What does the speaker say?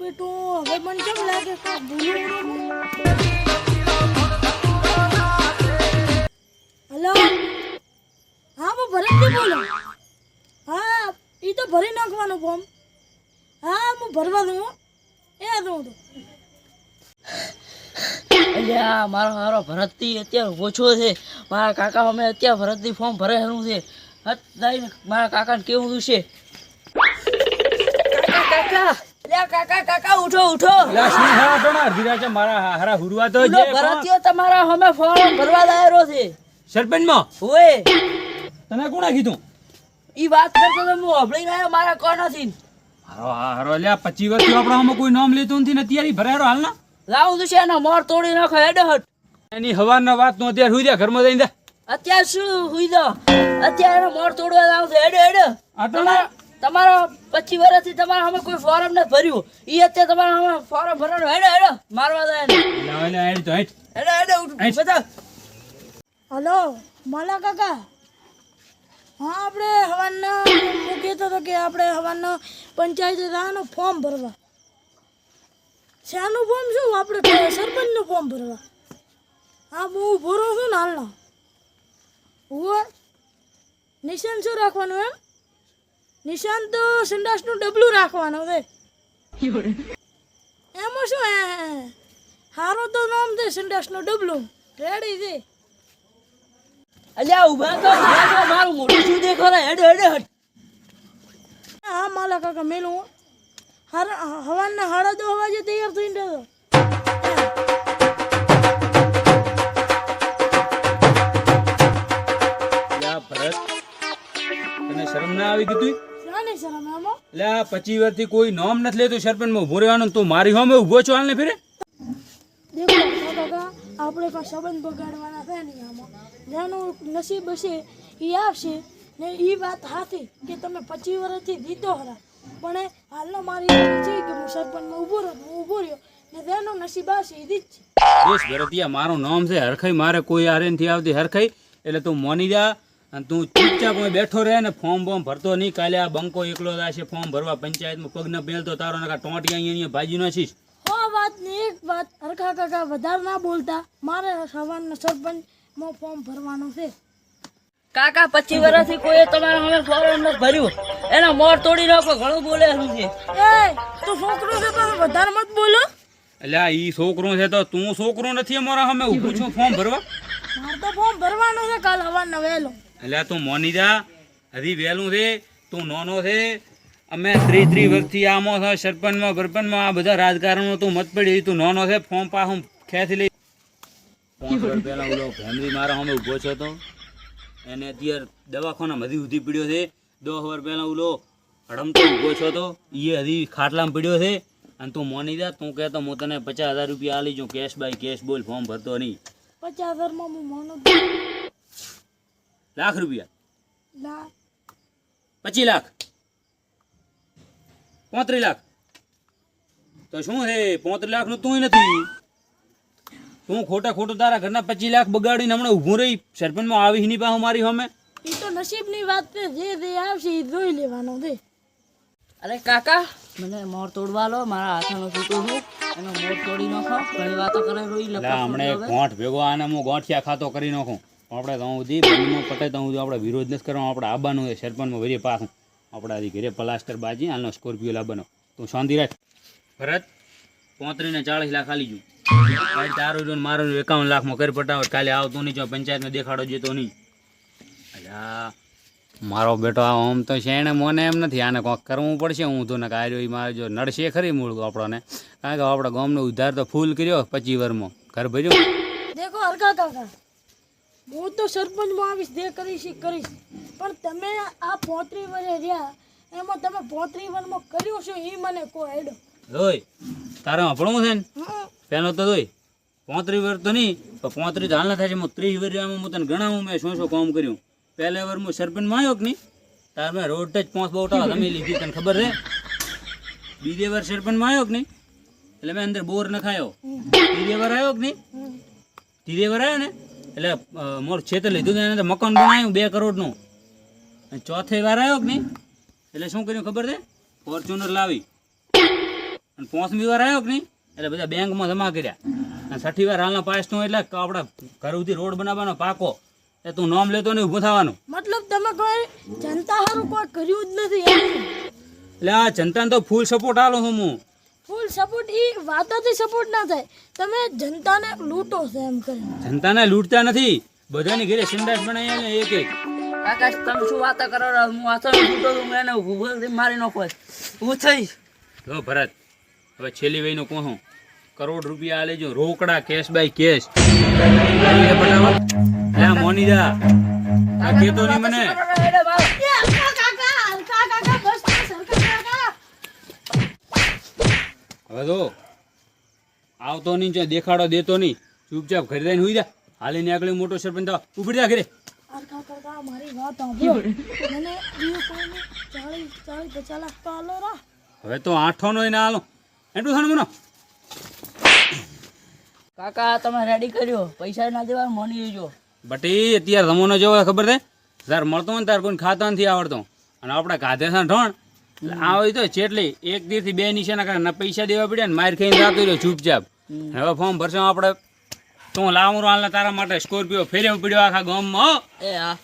બેટો હવે મને કેમ લાગે કે ભૂલું હા હું ભરતજી બોલો. હા એ તો ભરી નાખવાનું ફોર્મ હા હું ભરવા દઉં એ દઉં તો. અલ્યા મારો મારો ભરતથી અત્યારે ઓછો છે. મારા કાકા અમે અત્યારે ભરતથી ફોર્મ ભરેલું છે. હત મારા કાકાને કેવું છે? કાકા કાકા અલ્યા કાકા કાકા ઉઠો ઉઠો. લા શું હારા ટોણા અડધી મારા હારા હુરવા તો જે ભરતીયો તમારા અમે ફોર્મ ભરવા લાયેલો છે. સરપંચમાં ઓએ. તને કોણે કીધું? ઈ વાત કરતો તો હું હબળી આવ્યો મારા કોનાથી હારો હારો લ્યા પચી વર્ષથી આપણા આમાં કોઈ નામ લેતું નથી ને અત્યારે ભરાયો હાલ ના લાવું તો છે એનો મોર તોડી નાખો હેડો હટ. એની હવારના વાતનું અત્યારે હુઈ દે ઘરમાં જઈને અત્યારે શું હુઈ દો? અત્યારે મોર તોડવા લાવું છે હેડો હેડો. તમારો પચીસ વર્ષથી તમારા અમે કોઈ ફોરમ નથી ભર્યું. ઈ અત્યારે તમારા અમે ફોરમ ભરવાનું હેડો હેડો મારવા દે હેડ તો હેડ હેડો. હેડો બધા. હલો માલા કાકા. હા આપણે હવાના હું કહેતો હતો કે આપણે હવાના પંચાયત રાહનું ફોર્મ ભરવા. શાનું ફોર્મ શું? આપણે સરપંચનું ફોર્મ ભરવા. હા હું ભરો છું ને હાલનો. હું નિશાન શું રાખવાનું એમ? નિશાન તો સંડાસનું ડબલું રાખવાનું છે. એમાં? શું હે? હારો તો નામ છે સંડાસનું ડબલું. રેડી છે. અલ્યા ઊભા તો તો મારું મોઢું શું દેખો રે? હેડો હેડો હટ હા માલા કાકા મેલું હો. હાર હવાના હાડા દો વાગે તૈયાર થઈને રહેજો. ભરત તને શરમ ના આવી ગઈ શાની શરમ આ પચી વર્ષથી કોઈ નામ નથી લેતું સરપંચમાં ઊભો રહેવાનો તું મારી હોમે ઊભો છો હાલ ને ફેરે? આપણે પણ સંબંધ બગાડવાના છે નહીં આમાં. જેનું નસીબ હશે એ આવશે ને એ વાત હાથી કે તમે પચીસ વર્ષથી જીતો હરા. પણ એ હાલનો મારી છે કે હું સરપંચમાં ઊભો રહ્યો હું ઊભો રહ્યો ને જેનું નસીબ આવશે એ જ છે. દેશ ભરતિયા મારું નામ છે હરખાઈ મારે કોઈ હારે નથી આવતી હરખાઈ એટલે તું મોની જા. અને તું ચૂપચાપ બેઠો રહે ને ફોર્મ બોર્મ ભરતો નહીં. કાલે આ બંકો એકલો છે ફોર્મ ભરવા પંચાયતમાં પગ ન પહેલતો તારો નકા ટોંટિયા અહીંયા અહીંયા ભાજી નાખીશ. હો વાતની એક વાત. હરખા કાકા વધારે ના બોલતા. મારે સવારના સરપંચમાં ફોર્મ ભરવાનું છે. કાકા પચીસ વર્ષથી કોઈ તમારા અમે ફોરમ નથી ભર્યું. એના મોર તોડી નાખો ઘણું બોલે શું છે એ તું છોકરો છે તો વધારે મત બોલો. એટલે આ ઈ છોકરો છે તો તું છોકરો નથી અમારા સામે ઊભું છું ફોર્મ ભરવા? મારે તો ફોર્મ ભરવાનું છે કાલ હવારના વહેલો. એટલે આ તું મોની જા. હજી વહેલું છે. તું નોનો છે. અમે ત્રી ત્રી વર્ષથી આમાં છે સરપંચમાં બરપંચમાં આ બધા રાજકારણમાં તું મત પડી. તું નોનો છે ફોર્મ પા, હું ખેંચી લઈ પહેલા ઓલો ફેમિલી મારા અમે ઊભો છો તો. એને અત્યારે દવાખાના હજી સુધી પીડ્યો છે. દસ વર્ષ પહેલા ઓલો હડમતો ઊભો છો તો. એ હજી ખાટલામાં પીડ્યો છે. અને તું મોની જા, તું કહેતો, હું તને પચાસ હજાર રૂપિયા આલી જો કેશ બાય કેશ બોલ ફોર્મ ભરતો નહીં. પચાસ હજારમાં હું માનું લાખ રૂપિયા. ના પચીસ લાખ. પોત્રીસ લાખ. તો શું છે? પોત્રીસ લાખનું તું નથી. તું ખોટા ખોટું તારા ઘરના પચીસ લાખ બગાડીને હમણાં ઊભું રહી સરપંચમાં આવી નહીં પાછું મારી હમે એ તો નસીબની વાત છે જે જે આવશે એ જોઈ લેવાનું છે. અરે કાકા મને મોર તોડવા લો મારા હાથનો છૂટો છું. એનો મોર તોડી નાખો. ઘણી વાતો કરે રોઈ એટલે હમણે ગોઠ ભેગો આને હું ગોઠિયા ખાતો કરી નાખું. આપણે તો સુધી પટે તો સુધી આપણે વિરોધ નથી કરવાનો. આપણે આબાનું છે સરપંચમાં વરીએ પાછું. આપણા ઘરે પ્લાસ્ટર બાજી હાલનો સ્કોર્પિયો લાવવાનો તું શાંતિ રાખ. ભરત પોત્રીસ ને ચાળીસ લાખ આલી જુ તારું જો મારું એકાવન લાખમાં કરી પટાવે. કાલે આવતો નહીં જો પંચાયતમાં દેખાડો જતો નહીં. અલ્યા. મારો બેટો આમ તો છે એને મને એમ નથી. આને કોક કરવું પડશે. હું તો ને એ મારે જો નડશે ખરી મૂળ આપણને. કારણ કે આપણે ગામનો ઉદ્ધાર તો ફૂલ કર્યો પચી વર્ષમાં ઘર ભર્યું. દેખો હરખા કાકા. હું તો સરપંચમાં આવીશ જે કરીશ એ કરીશ. પણ તમે આ પોત્રી વર્ષે રહ્યા એમાં તમે પોત્રી વનમાં કર્યું શું? એ મને કહો હેડો. જોઈ તારે ભણવું છે ને. પેલો તો જોઈ પોત્રીસ વર તો નહીં પણ પોત્રી તો હાલના થાય છે. હું ત્રીસ વર્ષમાં હું તને ગણાવું મેં શું શું કામ કર્યું. પહેલા વાર હું સરપંચમાં આવ્યો કે નહીં? તાર મેં રોડ જ પાંચ બોટા તમે લીધી તને ખબર રહે બીજે વાર સરપંચમાં આવ્યો કે નહીં? એટલે મેં અંદર બોર નખાયો. ત્રીજે વાર આવ્યો કે નહીં? ત્રીજે વાર આવ્યો ને? એટલે મોર છેતર લીધું હતું એને મકાન બનાવ્યું બે કરોડનું. અને ચોથે વાર આવ્યો કે નહીં? એટલે શું કર્યું ખબર છે? ફોર્ચ્યુનર લાવી. અને પાંચમી વાર આવ્યો કે નહીં? એટલે બધા બેંકમાં જમા કર્યા. અને છઠ્ઠી વાર હાલના પાસનું એટલે આપણા ઘર ઉધી રોડ બનાવવાનો પાકો. એ તું નામ લેતો નહીં ઊભું થવાનું. મતલબ તમે કોઈ જનતા હારું કોઈ કર્યું જ નથી એટલે આ જનતાને તો ફૂલ સપોર્ટ આલો છું હું. ફૂલ સપોર્ટ એ વાતોથી સપોર્ટ ના થાય. તમે જનતાને લૂંટો છો એમ કરે જનતાને લૂંટતા નથી. બધાની ઘરે સંડાસ બનાવ્યા ને એક એક. આકાશ તમે શું વાતો કરો છો? હું વાતો લૂંટો છું હું એને કરી મારી નાખો હું થઈશ. જો ભરત હવે છેલ્લી વયનું કહું કરોડ રૂપિયા આ લેજો રોકડા કેશ બાય કેશ. એ મોનીદા. આ કેતો નહીં મને. હવે તો આવતો નહીં જો દેખાડો દેતો નહીં. ચૂપચાપ ઘરે જઈને હુઈ જા. હાલીને નીકળી મોટો સરપંચ થવા ઊભી જા ઘરે. મારી વાત મને લાખ તો આલો રા. હવે તો આઠો નો ના હાલો એટલું થાનું મને. કાકા તમે રેડી કર્યો? પૈસા ના દેવા મોની જો બટી અત્યારે રમવાનો જેવો ખબર છે? સર મળતો હોય ને તાર કોઈ ખાતા નથી આવડતો. અને આપણે કાધે છે ઢોણ એટલે આ હોય તો ચેટલી એક દીથી બે નિશાના કરે ને પૈસા દેવા પડ્યા ને માર ખાઈને રાખી રહ્યો ચૂપચાપ. હવે ફોર્મ ભરશે આપણે. તું લાવું હાલ તારા માટે સ્કોર્પિયો ફેરવું પડ્યો આખા ગામમાં. એ હા.